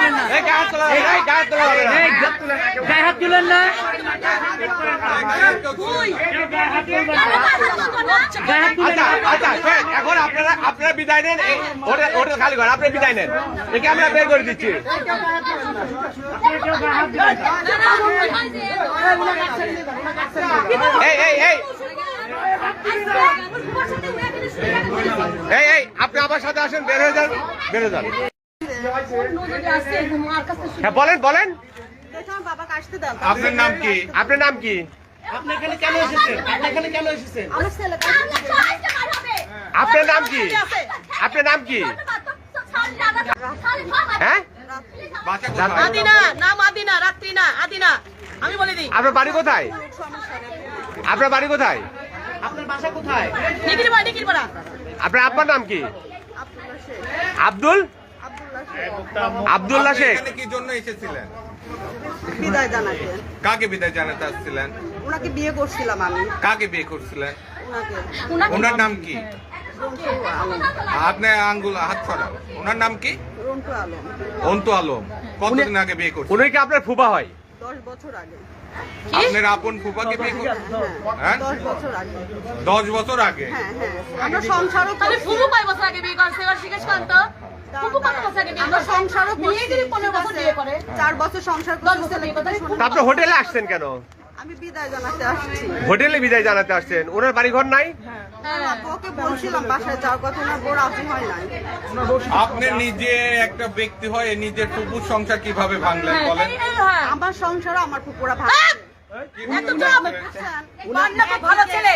তুলেন না। গায়ে হাত তুলেন না। আচ্ছা, আচ্ছা, এখন আপনারা আপনারা বিদায় নেন। খালি ঘর আপনি বিদায় নেন। একে আমরা বের করে দিচ্ছি। এই এই এই। এই এই আপনি আমার সাথে আসেন বের হয়ে যান বের হয়ে যান। হ্যাঁ বলেন বলেন। আপনার নাম কি? আপনার নাম কি? আপনি এখানে কেন এসেছেন? আপনি এখানে কেন এসেছেন? আপনার নাম কি? আপনার নাম কি? হ্যাঁ? আদিনা নাম আদিনা রাত্রি না আদিনা। আমি বলে দিই। আপনার বাড়ি কোথায়? আপনার বাড়ি কোথায়? আপনার বাসা কোথায়? আপনার আব্বার নাম কি? আব্দুল? আব্দুল্লাহ শেখ। কি জন্য এসেছিলেন? বিদায় জানাতে। কাকে বিদায় জানাতে আসছিলেন? ওনাকে বিয়ে করছিলাম আমি। কাকে বিয়ে করছিলেন? ওনার নাম কি? আপনি আঙ্গুল হাত ওনার নাম কি? রন্টু আলম। অন্তু আলম। কতদিন আগে বিয়ে করছেন উনি কি আপনার ফুবা হয়? দশ বছর আগে। আপনার আপন ফুপাকে বিয়ে করছেন হ্যাঁ। হ্যাঁ? দশ বছর আগে। দশ বছর আগে? হ্যাঁ হ্যাঁ। আমরা সংসারও তাহলে কয় বছর আগে বিয়ে করছে? এবার জিজ্ঞেস করেন তো? ফুবু কত বছর আগে বিয়ে আমরা করছে সংসারও করছি বিয়ে দিলে পনেরো বছর বিয়ে করে। চার বছর সংসার দশ করছি বছর বিয়ে করে তা আপনি হোটেলে আসছেন কেন? আমি বিদায় জানাতে আসছি। হোটেলে বিদায় জানাতে আসছেন। ওনার বাড়ি ঘর নাই? হয়। নাই। আপনি নিজে একটা ব্যক্তি হয়ে নিজের ফুপুর সংসার কীভাবে ভাঙলেন বলেন? হ্যাঁ। আমার সংসারও আমার পুকুরা ভালো ছেলে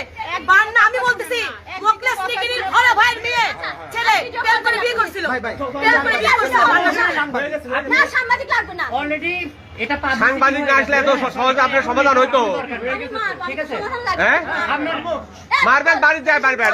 বান্না আমি বলতেছি মোকলেস নিগিরির ঘরে ভাইয়ের মেয়ে ছেলে প্রেম করে বিয়ে করছিল প্রেম করে বিয়ে করছিল না সাংবাদিক লাগবে না অলরেডি এটা সাংবাদিক না আসলে এত সহজে আপনার সমাধান হইতো। ঠিক আছে। হ্যাঁ? মারবেন বাড়িতে যায় মারবেন।